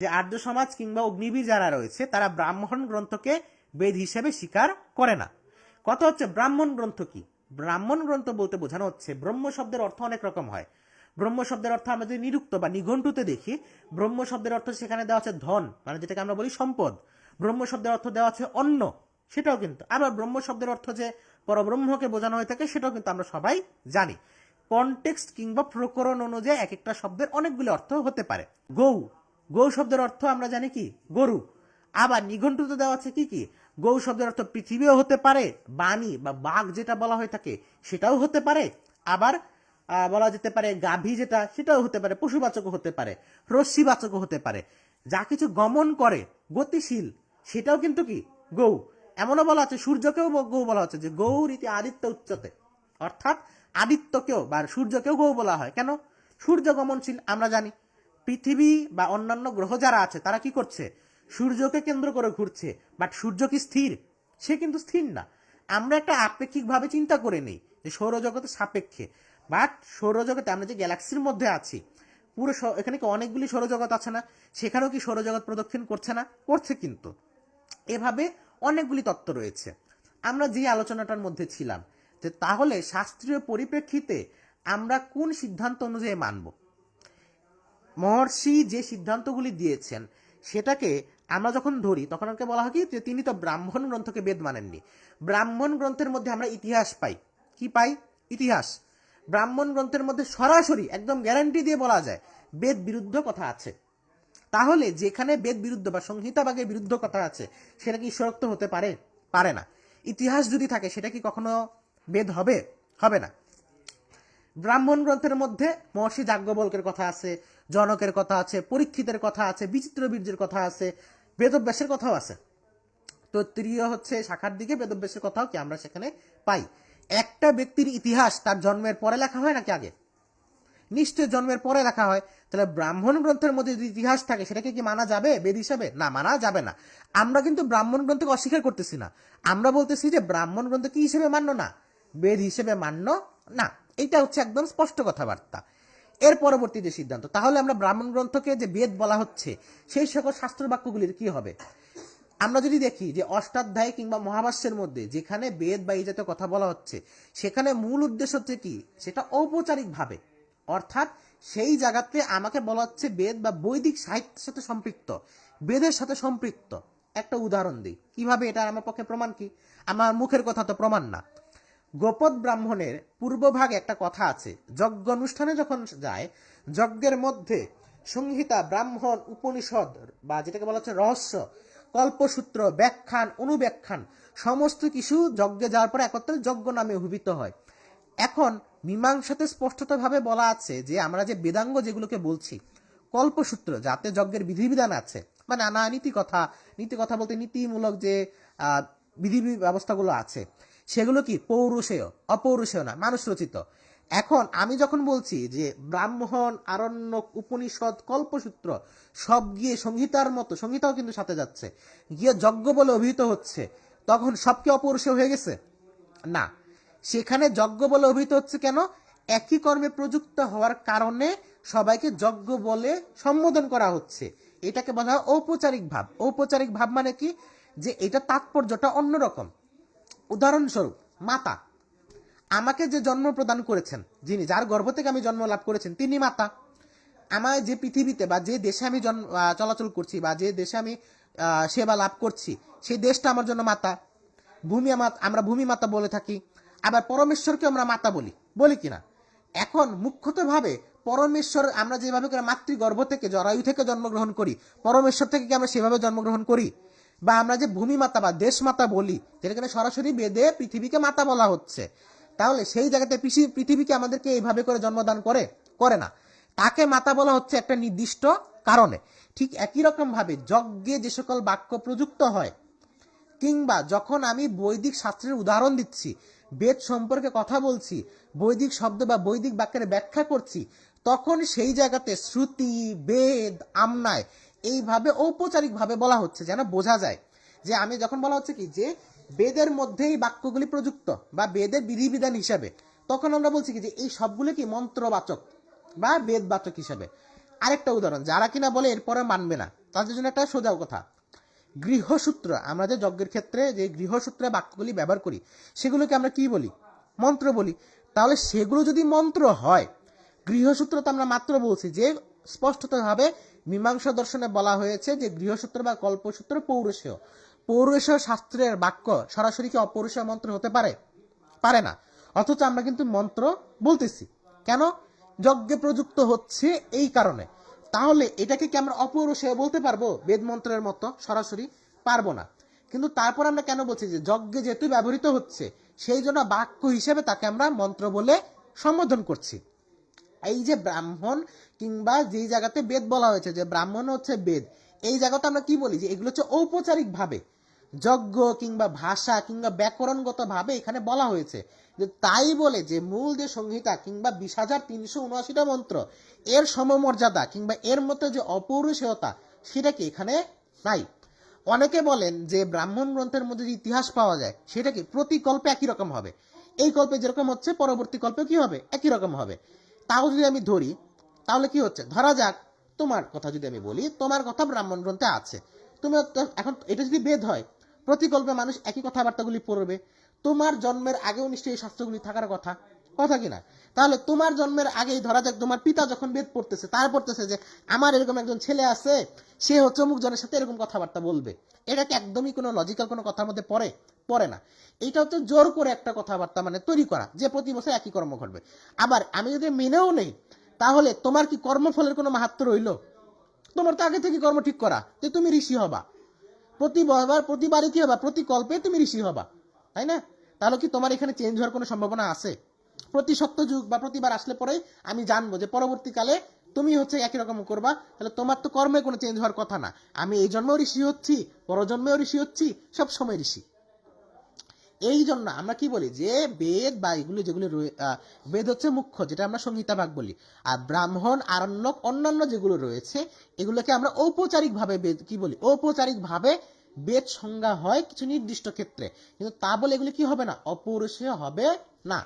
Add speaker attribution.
Speaker 1: যে আর্য সমাজ কিংবা অগ্নিবীর যারা রয়েছে, তারা ব্রাহ্মণ গ্রন্থকে বেদ হিসেবে স্বীকার করে না। কথা হচ্ছে, ব্রাহ্মণ গ্রন্থ কি? ব্রাহ্মণ গ্রন্থ বলতে বোঝানো হচ্ছে, ব্রহ্ম শব্দের অর্থ অনেক রকম হয়। ব্রহ্ম শব্দের অর্থ আমরা যদি নিরুক্ত বা নিঘণ্টুতে দেখি, ব্রহ্ম শব্দের অর্থ সেখানে দেওয়া আছে ধন মানে যেটাকে আমরা বলি সম্পদ। ব্রহ্ম শব্দের অর্থ দেওয়া আছে অন্ন, সেটাও কিন্তু। আবার ব্রহ্ম শব্দের অর্থ যে পরব্রহ্মকে বোঝানো হয়ে থাকে, সেটাও কিন্তু আমরা সবাই জানি। কনটেক্সট কিংবা প্রকরণ অনুযায়ী এক একটা শব্দের অনেকগুলো অর্থ হতে পারে। গৌ গৌ শব্দের অর্থ আমরা জানি কি? গরু। আবার নিঘণ্টুতে দেওয়া আছে কি কি? গৌ শব্দের অর্থ পৃথিবীও হতে পারে, বাণী বা বাঘ যেটা বলা হয়ে থাকে সেটাও হতে পারে। আবার বলা যেতে পারে গাভী যেটা, সেটাও হতে পারে, পশুবাচকও হতে পারে, রশ্মিবাচকও হতে পারে। যা কিছু গমন করে, গতিশীল, সেটাও কিন্তু কি? গৌ। এমনও বলা আছে, সূর্যকেও গৌ বলা হচ্ছে যে গৌ রীতি আদিত্য উচ্চতে। অর্থাৎ আদিত্যকেও বা সূর্যকেও গৌ বলা হয়। কেন? সূর্য গমনশীল, আমরা জানি। পৃথিবী বা অন্যান্য গ্রহ যারা আছে, তারা কি করছে? সূর্যকে কেন্দ্র করে ঘুরছে বাট সূর্য কি স্থির? সে কিন্তু স্থির না। আমরা একটা আপেক্ষিকভাবে চিন্তা করে নিই যে সৌরজগতের সাপেক্ষে বাট সৌরজগতে আমরা যে গ্যালাক্সির মধ্যে আছি, পুরো এখানে কি অনেকগুলি সৌরজগৎ আছে না? সেখানেও কি সৌরজগৎ প্রদক্ষিণ করছে না? করছে কিন্তু। এভাবে অনেকগুলি তত্ত্ব রয়েছে। আমরা যে আলোচনাটার মধ্যে ছিলাম, যে তাহলে শাস্ত্রীয় পরিপ্রেক্ষিতে আমরা কোন সিদ্ধান্ত অনুযায়ী মানব? মহর্ষি যে সিদ্ধান্তগুলি দিয়েছেন, সেটাকে আমরা যখন ধরি, তখন আমাকে বলা হয় কি, যে তিনি তো ব্রাহ্মণ গ্রন্থকে বেদ মানেননি। ব্রাহ্মণ গ্রন্থের মধ্যে আমরা ইতিহাস পাই। কি পাই? ইতিহাস। ব্রাহ্মণ গ্রন্থের মধ্যে সরাসরি, একদম গ্যারান্টি দিয়ে বলা যায়, বেদ বিরুদ্ধ কথা আছে। তাহলে যেখানে বেদ বিরুদ্ধ বা সংহিতা বাগের বিরুদ্ধ কথা আছে, সেটা কি ঈশ্বরোক্ত হতে পারে? পারে না। ইতিহাস যদি থাকে, সেটা কি কখনো বেদ হবে? হবে না। ব্রাহ্মণ গ্রন্থের মধ্যে মহর্ষি যাজ্ঞবল্কের কথা আছে জনকের কথা আছে, পরীক্ষিতের কথা আছে, বিচিত্র বীর্যের কথা আছে, বেদব্যাসের কথাও আছে। তো তৃতীয় হচ্ছে শাখার দিকে, বেদব্যাসের কথাও কি আমরা সেখানে পাই? একটা ব্যক্তির ইতিহাস তার জন্মের পরে লেখা হয় নাকি আগে? নিশ্চয় জন্মের পরে লেখা হয়। তাহলে ব্রাহ্মণ গ্রন্থের মধ্যে যদি ইতিহাস থাকে, সেটাকে কি মানা যাবে? বেদ হিসাবে? না, মানা যাবে না। আমরা কিন্তু ব্রাহ্মণ গ্রন্থকে অস্বীকার করতেছি না। আমরা বলতেছি যে ব্রাহ্মণ গ্রন্থ কি হিসেবে মান্য না? বেদ হিসেবে মান্য না। এটা হচ্ছে একদম স্পষ্ট কথাবার্তা। এর পরবর্তী যে সিদ্ধান্ত, তাহলে আমরা ব্রাহ্মণ গ্রন্থকে যে বেদ বলা হচ্ছে, সেই সকল শাস্ত্র বাক্যগুলির কি হবে? আমরা যদি দেখি যে অষ্টাধ্যায় কিংবা মহাভাষ্যের মধ্যে যেখানে বেদ বা এই জাতীয় কথা বলা হচ্ছে, সেখানে মূল উদ্দেশ্য হচ্ছে কি? সেটা ঔপচারিকভাবে। অর্থাৎ সেই জায়গাতে আমাকে বলা হচ্ছে বেদ বা বৈদিক সাহিত্যের সাথে সম্পৃক্ত, বেদের সাথে সম্পৃক্ত। একটা উদাহরণ দিই। কীভাবে? এটা আমার পক্ষে প্রমাণ কি? আমার মুখের কথা তো প্রমাণ না। গোপদ ব্রাহ্মণের পূর্বভাগ একটা কথা আছে। যজ্ঞ অনুষ্ঠানে যখন যায়, যজ্ঞের মধ্যে সংহিতা, ব্রাহ্মণ, উপনিষদ বা যেটাকে বলা হচ্ছে রহস্য, কল্পসূত্র, ব্যাখ্যান, অনুব্যাখ্যান, সমস্ত কিছু যজ্ঞে যাওয়ার পরে একত্রে যজ্ঞ নামে অভিহিত হয়। এখন মীমাংসাতে স্পষ্টতভাবে বলা আছে যে আমরা যে বেদাঙ্গ যেগুলোকে বলছি, কল্পসূত্র, যাতে যজ্ঞের বিধিবিধান আছে, বা নানা নীতি কথা নীতি কথা বলতে নীতিমূলক যে বিধি ব্যবস্থাগুলো আছে সেগুলো কি পৌরুষেয়? অপৌরুষেয় না, মানুষ রচিত। এখন আমি যখন বলছি যে ব্রাহ্মণ, আরণ্যক, উপনিষদ, কল্পসূত্র, সব গিয়ে সংহিতার মতো, সংহিতাও কিন্তু সাথে যাচ্ছে, গিয়ে যজ্ঞ বলে অভিহিত হচ্ছে, তখন সবকে অপৌরুষেয় হয়ে গেছে? না। সেখানে যজ্ঞ বলে অভিহিত হচ্ছে কেন? একই কর্মে প্রযুক্ত হওয়ার কারণে সবাইকে যজ্ঞ বলে সম্বোধন করা হচ্ছে। এটাকে বলা হয় ঔপচারিক ভাব। ঔপচারিক ভাব মানে কি? যে এটা তাৎপর্যটা অন্যরকম। উদাহরণস্বরূপ, মাতা। আমাকে যে জন্ম প্রদান করেছেন, যিনি, যার গর্ভ থেকে আমি জন্ম লাভ করেছেন, তিনি মাতা। আমায় যে পৃথিবীতে বা যে দেশে আমি জন্ম চলাচল করছি বা যে দেশে আমি সেবা লাভ করছি, সেই দেশটা আমার জন্য মাতা। ভূমি আমার, আমরা ভূমি মাতা বলে থাকি। আবার পরমেশ্বরকে আমরা মাতা বলি। বলি কিনা? এখন মুখ্যতভাবে পরমেশ্বর, আমরা যেভাবে করে মাতৃগর্ভ থেকে, জরায়ু থেকে জন্মগ্রহণ করি, পরমেশ্বর থেকে কি আমরা সেভাবে জন্মগ্রহণ করি? বা আমরা যে ভূমি মাতা বা দেশ মাতা বলি, যেটাকে সরাসরি বেদে পৃথিবীকে মাতা বলা হচ্ছে, তাহলে সেই জায়গাতে পৃথিবীকে আমাদেরকে এইভাবে করে জন্মদান করে করে না। তাকে মাতা বলা হচ্ছে একটা নির্দিষ্ট কারণে। ঠিক একই রকম ভাবে যজ্ঞে যে সকল বাক্য প্রযুক্ত হয়, কিংবা যখন আমি বৈদিক শাস্ত্রের উদাহরণ দিচ্ছি, বেদ সম্পর্কে কথা বলছি, বৈদিক শব্দ বা বৈদিক বাক্যের ব্যাখ্যা করছি, তখন সেই জায়গাতে শ্রুতি, বেদ, আমনায় এইভাবে ঔপচারিকভাবে বলা হচ্ছে, যেন বোঝা যায় যে আমি যখন বলা হচ্ছে কি, যে বেদের মধ্যে এই বাক্যগুলি প্রযুক্ত বা বেদের বিধিবিধান হিসাবে, তখন আমরা বলছি কি যে এই সবগুলো কি মন্ত্রবাচক বা বেদবাচক হিসাবে? আরেকটা উদাহরণ, যারা কিনা বলে এরপরে মানবে না, তাদের জন্য একটা সোজাও কথা। গৃহসূত্র, আমরা যে যজ্ঞের ক্ষেত্রে যে গৃহসূত্রে বাক্যগুলি ব্যবহার করি, সেগুলোকে আমরা কি বলি? মন্ত্র বলি। তাহলে সেগুলো যদি মন্ত্র হয়, গৃহসূত্র তো আমরা মাত্র বলছি যে স্পষ্টতভাবে মীমাংসা দর্শনে বলা হয়েছে যে গৃহসূত্র বা কল্পসূত্র পৌরুষেয়। পৌরুষেয় শাস্ত্রের বাক্য সরাসরি কি অপৌরুষেয় মন্ত্র হতে পারে? পারে না। অথচ আমরা কিন্তু মন্ত্র বলতেছি। কেন? যজ্ঞে প্রযুক্ত হচ্ছে এই কারণে। তাহলে এটাকে কি আমরা অপৌরুষেয় বলতে পারব? বেদ মন্ত্রের মতো সরাসরি পারব না। কিন্তু তারপর আমরা কেন বলছি যে যজ্ঞে যেহেতু ব্যবহৃত হচ্ছে, সেই জন্য বাক্য হিসেবে তাকে আমরা মন্ত্র বলে সম্বোধন করছি। এই যে ব্রাহ্মণ কিংবা যেই জায়গাতে বেদ বলা হয়েছে যে ব্রাহ্মণ হচ্ছে বেদ, এই জায়গাতে আমরা কি বলি? যে এগুলো হচ্ছে ঔপচারিক ভাবে যজ্ঞ কিংবা ভাষা কিংবা ব্যাকরণগত ভাবে এখানে বলা হয়েছে। যে তাই বলে যে মূল যে সংহিতা কিংবা বিশ হাজার তিনশো উনআশিটা মন্ত্র, এর সমমর্যাদা কিংবা এর মধ্যে যে অপৌরুষেয়তা সেটা কি এখানে নাই? অনেকে বলেন যে ব্রাহ্মণ গ্রন্থের মধ্যে যে ইতিহাস পাওয়া যায়, সেটা কি প্রতি কল্পে একই রকম হবে? এই কল্পে যেরকম হচ্ছে, পরবর্তী কল্পে কি হবে? একই রকম হবে। তাও যদি আমি ধরি, তাহলে কি হচ্ছে? ধরা যাক, তোমার কথা যদি আমি বলি, তোমার কথা ব্রাহ্মণ গ্রন্থে আছে। তুমি এখন এটা যদি বেদ হয়, প্রতিকল্পে মানুষ একই কথাবার্তাগুলি পড়বে। তোমার জন্মের আগেও নিশ্চয়ই এই শাস্ত্রগুলি থাকার কথা। কথা কিনা তাহলে তোমার জন্মের আগেই ধরা যাক তোমার পিতা যখন বেদ পড়তেছে, তার পড়তেছে যে আমার এরকম একজন ছেলে আছে, সে হচ্ছে অমুক জনের সাথে এরকম কথাবার্তা বলবে। এটা কি একদমই কোনো লজিক্যাল কোনো কথার মধ্যে পড়ে? পড়ে না। এইটা হচ্ছে জোর করে একটা কথাবার্তা মানে তৈরি করা, যে প্রতি বছর একই কর্ম ঘটবে। আবার আমি যদি মেনেও নেই, তাহলে তোমার কি কর্মফলের কোনো মাহাত্ম রইল? তোমার তো আগে থেকে কর্ম ঠিক করা, যে তুমি ঋষি হবা। প্রতি প্রতিবার প্রতিবারে কি হবা প্রতি কল্পে তুমি ঋষি হবা, তাই না? তাহলে কি তোমার এখানে চেঞ্জ হওয়ার কোনো সম্ভাবনা আছে? প্রতি সত্যযুগ বা প্রতিবার আসলে পরে আমি জানব যে পরবর্তীকালে তুমি হচ্ছে একই রকম করবা। তাহলে তোমার তো কর্মে কোনো চেঞ্জ হওয়ার কথা না। আমি এই জন্মেও ঋষি হচ্ছি, পরজন্মেও ঋষি হচ্ছি, সব সময় ঋষি। এই জন্য আমরা কি বলি যে বেদ বা এগুলো যেগুলো বেদ হচ্ছে মুখ্য, যেটা আমরা সংহিতা ভাগ বলি। আর ব্রাহ্মণ, আরণ্যক, অন্যান্য যেগুলো রয়েছে, এগুলোকে আমরা ঔপচারিক ভাবে বেদ, কি বলি? ঔপচারিক ভাবে বেদ সংজ্ঞা হয় কিছু নির্দিষ্ট ক্ষেত্রে। কিন্তু তা বলে এগুলো কি হবে না? অপৌরুষীয় হবে না।